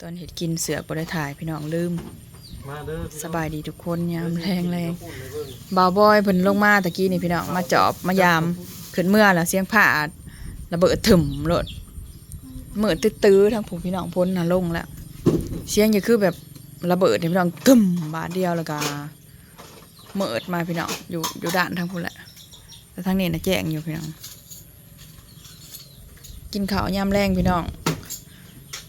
ตอนเห็ดกินเสือกบริถ่ายพี่น้องลืมมาเด้อพี่น้องสบายดีทุกคนยามแรงแรงพูดเลยเบิ่งบ่าวบอยเพิ่นลงมาตะกี้นี่พี่น้องมาจอบมายามขึ้นเมื่อแล้วเสียงผ้าระเบิดถึมโลดเมื่อตื้อๆทั้งผู้พี่น้องพ้นน่ะลงแล้วเสียงอย่าคือแบบระเบิดนี่พี่น้องตึมบาดเดียวแล้วก็เมิดมาพี่น้องอยู่อยู่ด้านทางพุ่นแหละแต่ทางนี้น่ะแจ้งอยู่พี่น้องกินข้าวยามแรงพี่น้อง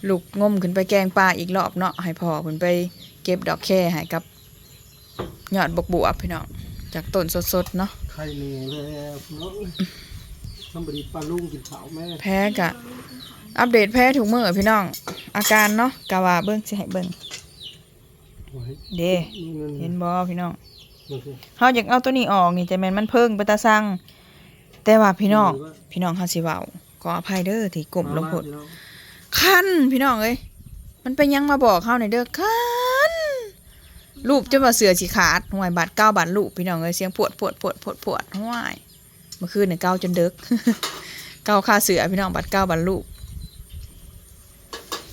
ลูกงมขึ้นไปแกงปลาอีกรอบเนาะให้พ่อเพิ่นไปเก็บดอกแค่ให้กับยอดบกบวบพี่น้องจากต้นสดๆเนาะไข่เหนียวแล้วพี่น้องทำบดีปลาลุงกินข้าวแม่แพ้กะ อัปเดตแพ้ถูกมือพี่น้อง อาการเนาะกะว่าเบิ่งสิให้เบิ่งโอ้ยเด้นี่เงินเห็นบ่พี่น้องนี่สิเฮาอยากเอาตัวนี้ออกนี่จะแม่นมันเพิ่งไปตาสั่งแต่ว่าพี่น้องพี่น้องเฮาสิเว้าขออภัยเด้อที่กลมลงโพดมาพี่น้อง คันพี่น้องเอ้ยมันเป็นยังมาบอกเฮาหน่อยเด้อคันรูปจะว่าเสือสิขาดห่วยบาดเก้าบาดลูกพี่น้องเอ้ยเสียงปวดปวดปวดปวดปวดห่วยเมื่อคืนเนี่ยเก้าจนเดึกเก้าค่าเสือพี่น้องบาดเก้าบาดลูก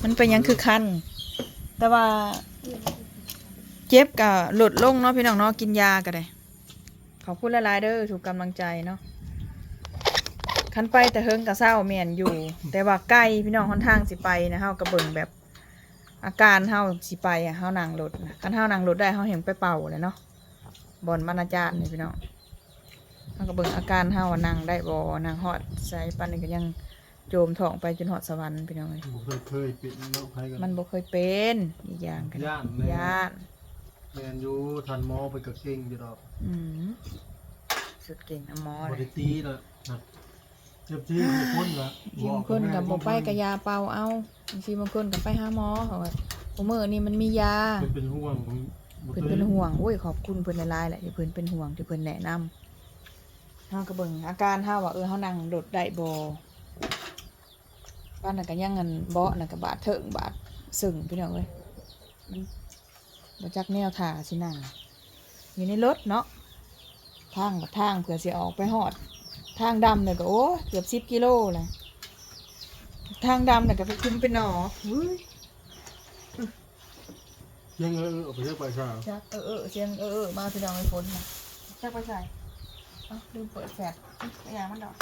มันเป็นยังคือคันแต่ว่าเจ็บกับหลุดลงเนาะพี่น้องเนาะกินยาก็ได้ขอบคุณหลายเด้อถูกกำลังใจเนาะ คันไปแต่เฮิงกับเศร้าเมียนอยู่ แต่ว่าใกล้พี่น้องค่อนทางสิไปนะเฮากระเบิ่งแบบอาการเฮาสิไปอะเฮานั่งรถนะคันเฮานั่งรถได้เฮาเห็นไปเป่าเลยเนาะบ่อนบรรณาจารย์นี่พี่น้องเฮากระเบิ่งอาการเฮาว่านั่งได้บ่นั่งฮอดใส่ปานนี้ก็ยังโจมท้องไปจนฮอดสวรรค์พี่น้องเอ้ยบ่เคยเคยเป็นเนาะไผกันมันบ่เคยเป็นอีกอย่างกันย่านแม่ย่านแมนอยู่ทันหมอไปกับเก่งอยู่ดอกอืมสุดเก่งนะหมอบ่เลได้ยตีละนะเจ็บที่ทุกคนละบางคนกับบ่ไปกับยาเป่าเอาบางทีบางคนกับไปหาหมอเขาว่าโอเมื่อนี่มันมียาเพิ่นเป็นห่วงผมบ่เพิ่นคยเป็นห่วงโอ้ยขอบคุณเพิ่นหลายๆแหละที่เพิ่นเป็นห่วงที่เพิ่นแนะนำเฮาก็เบิ่งอาการเฮาว่าเออเฮานั่งโดดได้บ่บ้านนั้นก็ยังเงินเบาะน่ะก็บาดเถิงบาดสึ่งพี่น้องเอ้ยมันบ่จักแนวท่าสินั่งอยู่ในรถเนาะทางบัดทางเผื่อสิออกไปฮอด ทางดำเนี่ยก็โอ้เกือบ10กิโลเลยทางดำเนี่ยก็ไปขึ้นไปหนออุ้ยยังเออเอาไปเรียกไปซ่าจักเออเออเสียงเออเออมาพี่น้องไอ้ฝนนะจักไปใส่เอ้าลืมเปิดแฟลชไอ้ยางมันดอก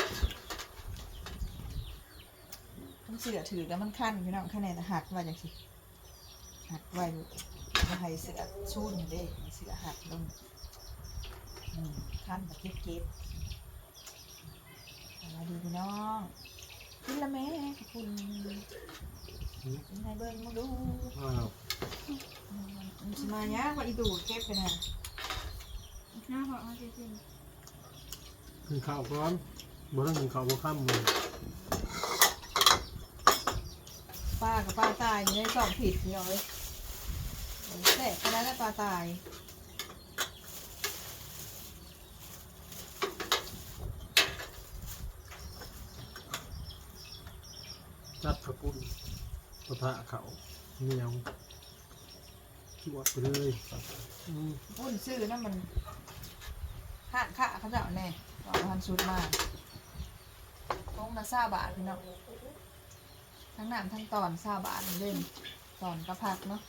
มันเสือถือแล้วมันขั้นพี่น้องขั้นไหนนะหักไว้จังสิหักไว้อยู่มาให้เสือชูนเด้ให้เสือหักลงอืมขั้นแบบเก็บเก็บๆ มาดีพี่น้องกินละแม่ขอบคุณกินให้เบิ้งมาดูอ้าวมันสิมาเนี้ยว่าอีดูเก็บไปนะหน้าบอกว่าจะเป็นกินข้าวก่อนบ่ต้องกินข้าวบ่ค่ำเลยป้ากับป้าตายอยู่ในสองผิดพี่น้องเลยแต่ขนาดนั้นป้าตาย จัดกระปุ้นปะทะเขาเหนียวคิดว่าไปเลยอืมพุ่นซื้อนั่นมันห่านค่าเขาจะเอาแน่เอาพันชุดมาต้องละซาบาทพี่น้องทั้งน้ำทั้งตอนซาบาทเล่นตอนกระพักเนาะ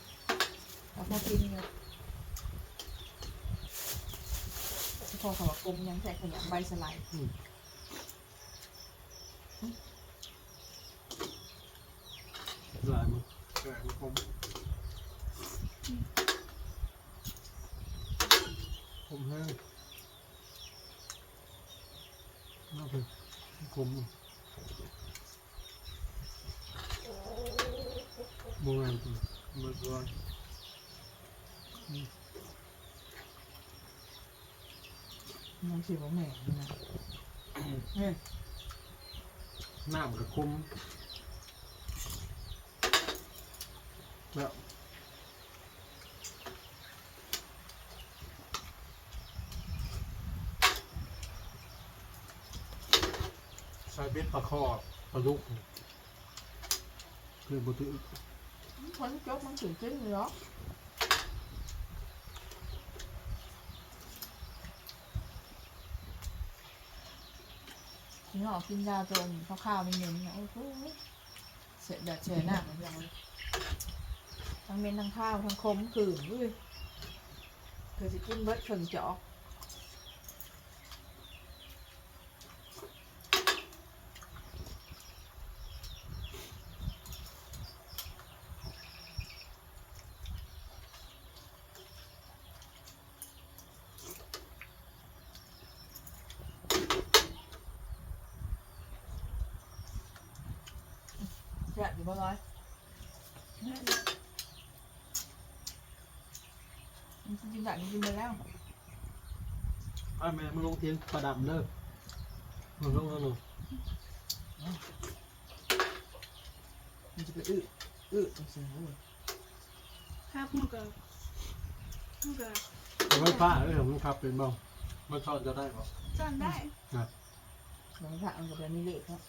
กับพอกินเลยพอเขาบอกกลมยังแจกขยะใบสไลด์ หลายมันแกงคม ผมแห้งน่าเป็นคมบราณจริงเมื่อก่อนมันสิบ่แม่นะเนี่ยน้ำกับคมแล้ว ใส่เบ็ดปลาคอปลาดุกคือบุตรมันจบมันถึงจริงเลยเหรอกินหอกินยาตัวนี้ข้าวๆมันเหม็นเนี่ยโอ้โหเสียเดือดเสียหน้าเหมันยังทั้งเม็นทั้งข้าวทั้งคมขื่นเว้ยเธอจะกินเบิดเข่งจอก ซ่บอยู่บ่ร้อยมันกินได้กินไปแล้วไอ้แม่มันลงเทียนประดับเด้อมันลงแล้วหนูมันจะไปอึอึตรงเสียงเลยครับมันก็มันก็เอาไว้ป้าเอ้ยผมขับเป็นบ้างมันชอบจะได้ป่ะจอนได้หลังจากมันจะเป็นนิเละครับ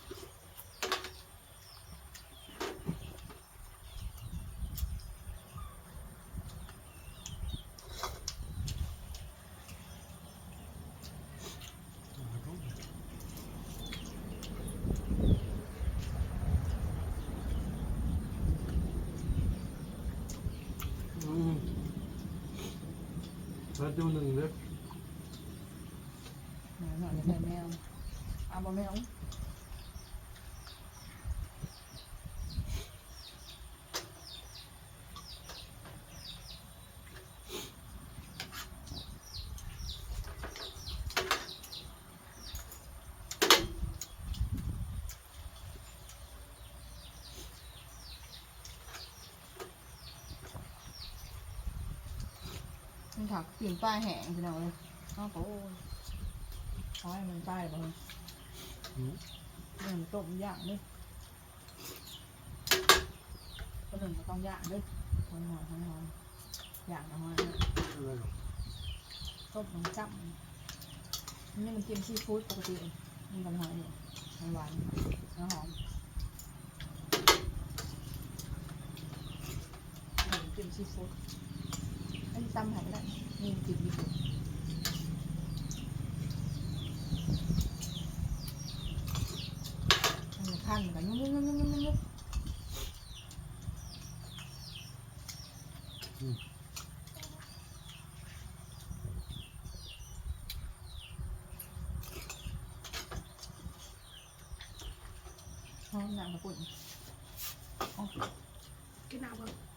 อืมแล้ว ดูหนึ่งเด้อ หน่อยหน่อยจะแมวเอาบ่แมว มันถักปิ่นป้ายแห้งพี่น้องเลยอ้าวโอ้ยเอให้มันป้ายบ่เลยอืมเรื่องต้มย่างเลยก็เรื่งก็ต้องย่างเลยหอยหอยหอยหอยย่างกับหอยเนี่ยอะต้มมันจับนี่มันกินซีฟู้ดปกติมันกับหอยเนี่ยมันหวานแล้วหอมมันกินซีฟู้ด อันนี้ตำหายไปแล้วนี่มันกินญี่ปุ่นอั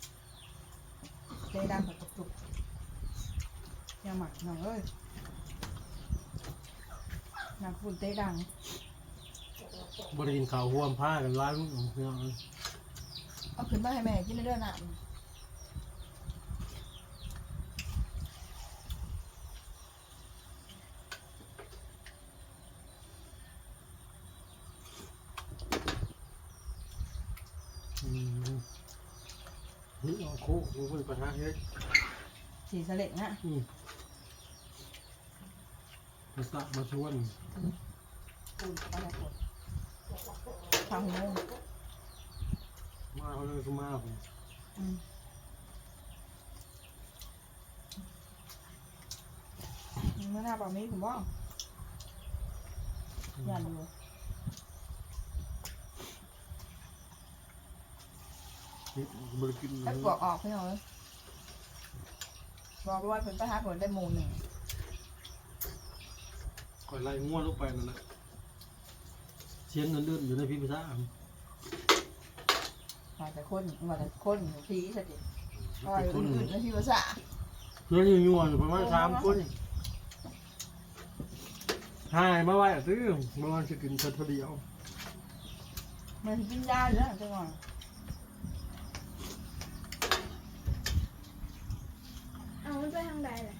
นนี้ขั้นกันยุบยุบยุบยุบยุบยุบห้องน้ำกระปุ่นกินหนาบ่เจ๊ดังกับจุกๆยังหมักหน่อยเอ้ยน้ำกระปุ่นเจ๊ดังบริกินข้าวห่วมผ้ากันร้ายมั้งเนี่ยเอาขึ้นมาให้แม่กินเรื่อยๆน่ะ อืมนี่เอาโค้กมันเป็นปัญหาเฮ้ยสีสะเล็กนะอืมมาสะมาชวนปุ่นปลาแดกปดทางหูมาเขาเลยก็มาผมอืมเมื่อหน้าปากนี้ผมว่ายันอยู่ บริกินถ้าปวกออกพี่น้องเอ้ยบอกว่าเป็นประหารผลได้หมูลหนึ่งคอยไล่ง่วนลงไปนั่นแหละเสียงเงินเดือนอยู่ในพิพิธภัณฑ์มาแต่คนมาแต่คนผีสติคอยคนอื่นๆแล้วพี่ภาษาเพื่อนอยู่ยวอยู่ประมาณสามคนหายมาไว้ซื้อมาวันจะกินเท่าเดียวมันกินยาอยู่แล้วจังหวะ เอา มันไปทางใดเลย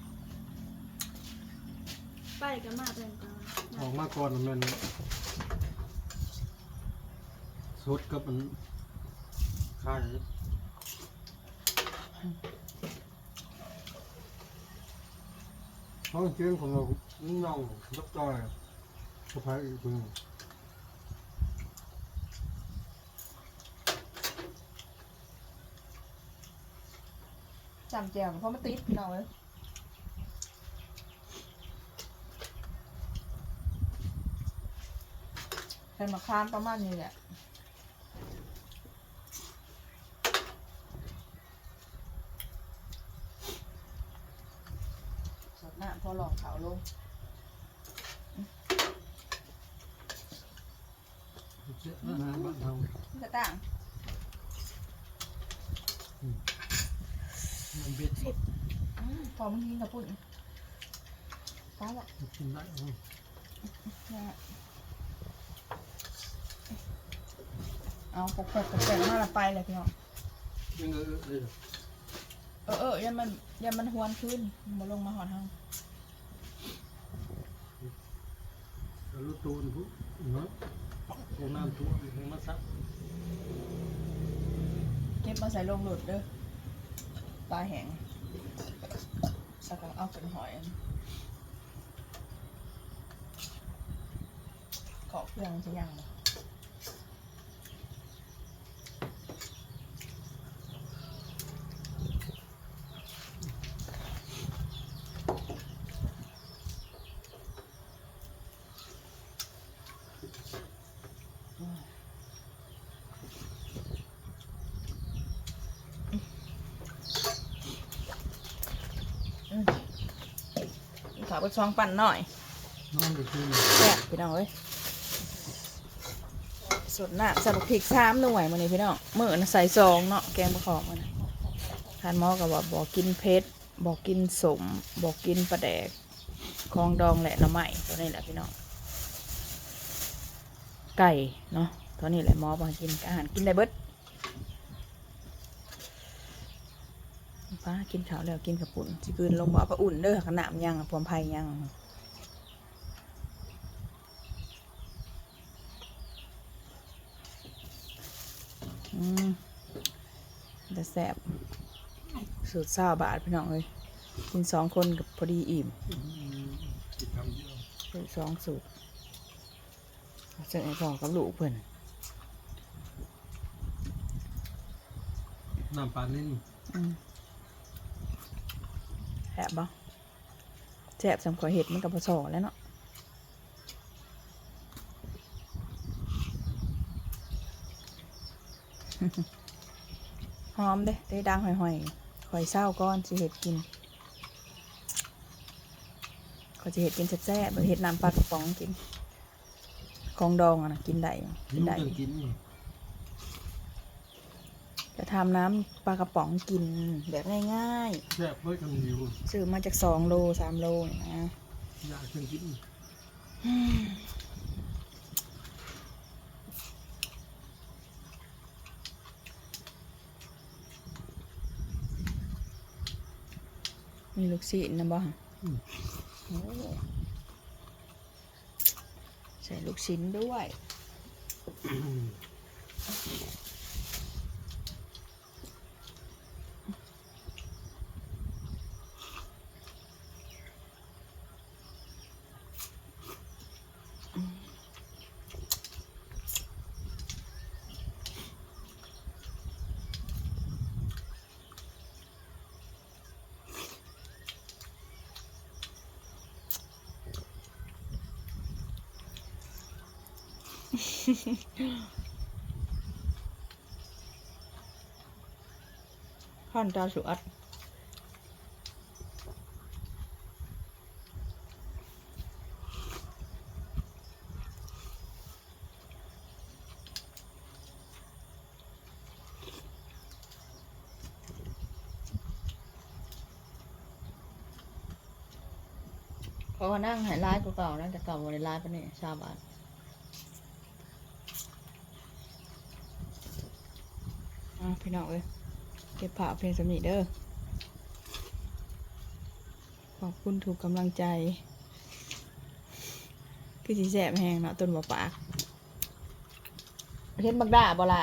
ไปกันมาเป็นกันออกมาก่อนมันสดกับมันขายห้องเชียงของเราน้องรักจอยสะพายอีกคน ซ้ำแจ่วเพราะมันติดพี่น้องเลยเป็นมะขามประมาณนี้แหละสดน้ำพอหลอกขาวลงจะต่าง เบ็ดสดอืมพอมันกินกับปุ่นฟ้าละกินได้เอาเอาปกปกแปลกมาละไปเลยพี่น้องยังเออเลยเออเออยันมันยันมันหวนขึ้นมาลงมาหอดทางแล้วรถตูนผู้เนาะลงน้ำท่วมลงมาซักเก็บมาใส่ลงหลุดเด้อ ปลาแห้งสักเอาเป็นหอยขอเครื่องจะยังาวไปซองปั่นหน่อยนอนไปคืนแซ่บพี่น้องเอ้ยสดน้ำใส่บักพริกสามหน่วยมันนี่พี่น้องมื้อนะใส่ซองเนาะแกงประกอบมันนะทานหมอกับว่าบอกกินเผ็ดบอกกินสมบอกกินปลาแดกคองดองแหละหน้ำใหม่ตัวนี้แหละพี่น้องไก่เนาะตัวนี้แหละหมอบอกให้กินอาหารกินได้เบิด ป้ากินข้าวแล้วกินกับปุ่นสิคืนลงบ่เอาไปอุ่นเด้อขนามยังอะพวมไผ่ยังอืมแต่แสบสูตรเศร้าบาทพี่น้องเลยกินสองคนกับพอดีอิ่มกินคำเดียวสูตรสองสูตรเสร็จไอ้พ่อกับลูกเพิ่นน้ำปลานิ่มอืม แสบบ่แสบสำขอเห็ดมันกับผสอแล้วเนาะหอมเด้ได้ดังหอยๆหอยเศร้าก้อนสิเห็ดกินเขาจะเห็ดกินแซ่บๆเห็ดน้ำปลากระป๋องกินกองดองอะนะกินได้อยู่กิยิ้นมได้กันกิน จะทำน้ำปลากระป๋องกินแบบง่ายแซ่บเพื่อกันอยู่ๆ ซื้อมาจากสองโลสามโลเนี่ยนะ อยากกันกินมีลูกศิษย์นะบ่อืมโอ้ใส่ลูกชิ้นด้วย ข้นตาสุอัดเขาก็นั่งหายร้ายกว่าเก่านะแต่เก่าบริร้ายปะเนี่ยชาวบ้าน อะพี่น้องเอ้ยเก็บผ้าเพลงสมีเด้อขอบคุณถูกกำลังใจ คือสีแสบแหงเนาะต้นบ่ปากเห็นบักด่าบ่ละ